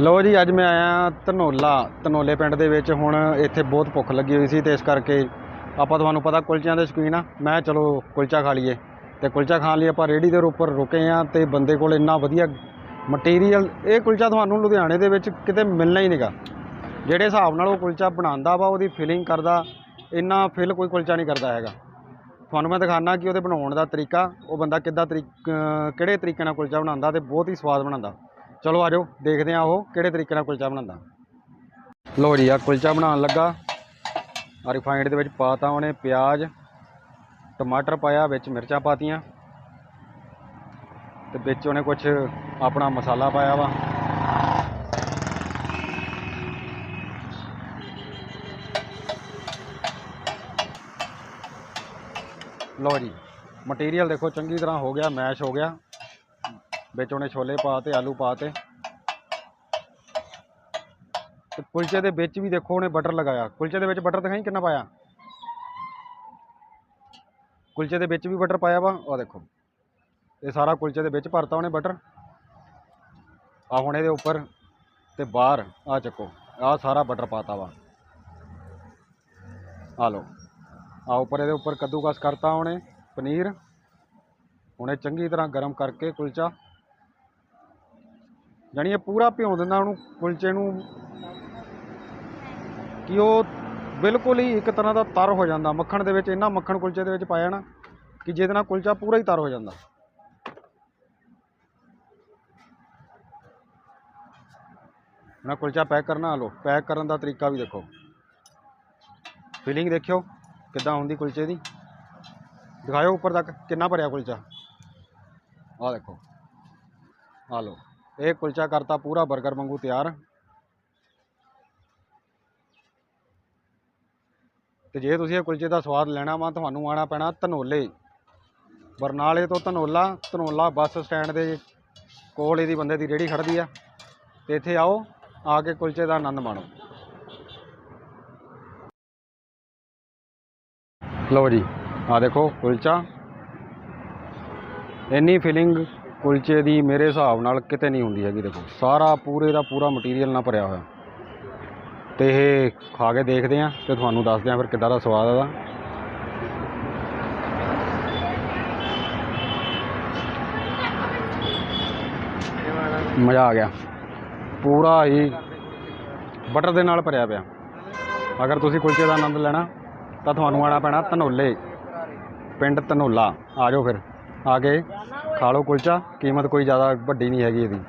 ਲੋ ਜੀ, ਅੱਜ ਮੈਂ ਆਇਆ ਧਨੋਲਾ। ਧਨੋਲੇ ਪਿੰਡ ਦੇ ਵਿੱਚ ਹੁਣ ਇੱਥੇ ਬਹੁਤ ਭੁੱਖ ਲੱਗੀ ਹੋਈ ਸੀ ਤੇ ਇਸ ਕਰਕੇ ਆਪਾਂ ਤੁਹਾਨੂੰ ਪਤਾ ਕੁਲਚਿਆਂ ਦੇ ਸ਼ੌਕੀਨ ਆ। ਮੈਂ ਚਲੋ ਕੁਲਚਾ ਖਾ ਲਈਏ। ਤੇ ਕੁਲਚਾ ਖਾਣ ਲਈ ਆਪਾਂ ਰੇੜੀ ਦੇ ਉੱਪਰ ਰੁਕੇ ਆ ਤੇ ਬੰਦੇ ਕੋਲ ਇੰਨਾ ਵਧੀਆ ਮਟੀਰੀਅਲ ਇਹ ਕੁਲਚਾ ਤੁਹਾਨੂੰ ਲੁਧਿਆਣੇ ਦੇ ਵਿੱਚ ਕਿਤੇ ਮਿਲਣਾ ਹੀ ਨਹੀਂਗਾ। ਜਿਹੜੇ ਹਿਸਾਬ ਨਾਲ ਉਹ ਕੁਲਚਾ ਬਣਾਉਂਦਾ ਵਾ, ਉਹਦੀ ਫਿਲਿੰਗ ਕਰਦਾ, ਇੰਨਾ ਫਿਲ ਕੋਈ ਕੁਲਚਾ ਨਹੀਂ ਕਰਦਾ ਹੈਗਾ। ਤੁਹਾਨੂੰ ਮੈਂ ਦਿਖਾਣਾ ਕਿ ਉਹਦੇ ਬਣਾਉਣ ਦਾ ਤਰੀਕਾ, ਉਹ ਬੰਦਾ ਕਿੱਦਾਂ ਤਰੀਕ, ਕਿਹੜੇ ਤਰੀਕੇ ਨਾਲ ਕੁਲਚਾ ਬਣਾਉਂਦਾ ਤੇ ਬਹੁਤ ਹੀ ਸਵਾਦ ਬਣਾਉਂਦਾ। ਚਲੋ ਆਜੋ, ਦੇਖਦੇ ਆ ਉਹ ਕਿਹੜੇ ਤਰੀਕੇ ਨਾਲ ਕੁਲਚਾ ਬਣਾਉਂਦਾ। ਲੋ ਜੀ, ਆ ਕੁਲਚਾ ਬਣਾਉਣ ਲੱਗਾ। ਆ ਰਿਫਾਈਨਡ ਦੇ ਵਿੱਚ ਪਾਤਾ ਉਹਨੇ ਪਿਆਜ਼, ਟਮਾਟਰ ਪਾਇਆ, ਵਿੱਚ ਮਿਰਚਾਂ ਪਾਤੀਆਂ। ਤੇ ਵਿੱਚ ਉਹਨੇ ਕੁਝ ਆਪਣਾ ਮਸਾਲਾ ਪਾਇਆ ਵਾ। ਲਓ ਜੀ, ਮਟੀਰੀਅਲ ਦੇਖੋ ਚੰਗੀ ਤਰ੍ਹਾਂ ਹੋ ਗਿਆ, ਮੈਸ਼ ਹੋ ਗਿਆ। ਵਿੱਚ ਉਹਨੇ ਛੋਲੇ ਪਾ ਤੇ ਆਲੂ ਪਾ ਤੇ। ਕੁਲਚੇ ਦੇ ਵਿੱਚ ਵੀ ਦੇਖੋ ਉਹਨੇ ਬਟਰ ਲਗਾਇਆ। ਕੁਲਚੇ ਦੇ ਵਿੱਚ ਬਟਰ ਦਿਖਾਈ ਕਿੰਨਾ ਪਾਇਆ? ਕੁਲਚੇ ਦੇ ਵਿੱਚ ਵੀ ਬਟਰ ਪਾਇਆ ਵਾ ਉਹ ਦੇਖੋ। ਇਹ ਸਾਰਾ ਕੁਲਚੇ ਦੇ ਵਿੱਚ ਭਰਤਾ ਉਹਨੇ ਬਟਰ ਆ ਹੁਣ ਇਹਦੇ ਉੱਪਰ ਤੇ ਬਾਹਰ ਆ ਚੱਕੋ ਆ ਸਾਰਾ ਬਟਰ ਪਾਤਾ ਵਾ। ਆ ਲਓ ਆ ਉੱਪਰ ਇਹਦੇ ਉੱਪਰ ਕੱਦੂਕਸ ਕਰਤਾ ਉਹਨੇ ਪਨੀਰ। ਉਹਨੇ ਚੰਗੀ ਤਰ੍ਹਾਂ ਗਰਮ ਕਰਕੇ ਕੁਲਚਾ ਜਾਣੀ ਇਹ ਪੂਰਾ ਭਿਉਂ ਦਿੰਦਾ ਉਹਨੂੰ, ਕੁਲਚੇ ਨੂੰ। ਕਿ ਉਹ ਬਿਲਕੁਲ ਹੀ ਇੱਕ ਤਰ੍ਹਾਂ ਦਾ ਤਰ ਹੋ ਜਾਂਦਾ। ਮੱਖਣ ਦੇ ਵਿੱਚ ਇੰਨਾ ਮੱਖਣ ਕੁਲਚੇ ਦੇ ਵਿੱਚ ਪਾਇਆ ਨਾ, ਕਿ ਜਿਹਦੇ ਨਾਲ ਕੁਲਚਾ ਪੂਰਾ ਹੀ ਤਰ ਹੋ ਜਾਂਦਾ। ਨਾ ਕੁਲਚਾ ਪੈਕ ਕਰਨਾ ਲੋ ਪੈਕ ਕਰਨ ਦਾ ਤਰੀਕਾ ਵੀ ਦੇਖੋ। ਫੀਲਿੰਗ ਦੇਖਿਓ, ਕਿੱਦਾਂ ਹੁੰਦੀ ਕੁਲਚੇ ਦੀ। ਦਿਖਾਇਓ ਉੱਪਰ ਤੱਕ, ਕਿੰਨਾ ਭਰਿਆ ਕੁਲਚਾ। ਆਹ ਦੇਖੋ। ਆ ਲਓ। ਇਹ ਕੁਲਚਾ ਕਰਤਾ ਪੂਰਾ 버ਗਰ ਵਾਂਗੂ ਤਿਆਰ। ਤੇ ਜੇ ਤੁਸੀਂ ਇਹ ਕੁਲਚੇ ਦਾ ਸਵਾਦ ਲੈਣਾ ਵਾ, ਤੁਹਾਨੂੰ ਆਣਾ ਪੈਣਾ ਧਨੋਲੇ। ਬਰਨਾਲੇ ਤੋਂ ਧਨੋਲਾ ਧਨੋਲਾ ਬੱਸ ਸਟੈਂਡ ਦੇ ਕੋਲ ਇਹਦੀ ਬੰਦੇ ਦੀ ਰੇੜੀ ਖੜਦੀ ਆ। ਤੇ ਇੱਥੇ ਆਓ, ਆ ਕੇ ਕੁਲਚੇ ਦਾ ਆਨੰਦ ਮਾਣੋ। ਲਓ ਜੀ ਆ ਦੇਖੋ ਕੁਲਚਾ। ਇੰਨੀ ਫੀਲਿੰਗ ਕੁਲਚੇ ਦੀ ਮੇਰੇ ਹਿਸਾਬ ਨਾਲ ਕਿਤੇ ਨਹੀਂ ਹੁੰਦੀ ਹੈਗੀ, ਦੇਖੋ। ਸਾਰਾ ਪੂਰੇ ਦਾ ਪੂਰਾ ਮਟੀਰੀਅਲ ਨਾਲ ਭਰਿਆ ਹੋਇਆ। ਤੇ ਇਹ ਖਾ ਕੇ ਦੇਖਦੇ ਆਂ ਤੇ ਤੁਹਾਨੂੰ ਦੱਸਦੇ ਆਂ ਫਿਰ ਕਿੱਦਾਂ ਦਾ ਸਵਾਦ ਇਹਦਾ। ਮਜ਼ਾ ਆ ਗਿਆ। ਪੂਰਾ ਹੀ ਬਟਰ ਦੇ ਨਾਲ ਭਰਿਆ ਪਿਆ। ਅਗਰ ਤੁਸੀਂ ਕੁਲਚੇ ਦਾ ਆਨੰਦ ਲੈਣਾ, ਤਾਂ ਤੁਹਾਨੂੰ ਆਣਾ ਪੈਣਾ ਧਨੋਲੇ। ਪਿੰਡ ਧਨੋਲਾ। ਆ ਜਾਓ ਫਿਰ। ਆ ਕੇ ਖਾ ਲਓ ਕੁਲਚਾ ਕੀਮਤ ਕੋਈ ਜ਼ਿਆਦਾ ਵੱਡੀ ਨਹੀਂ ਹੈਗੀ ਇਹਦੀ।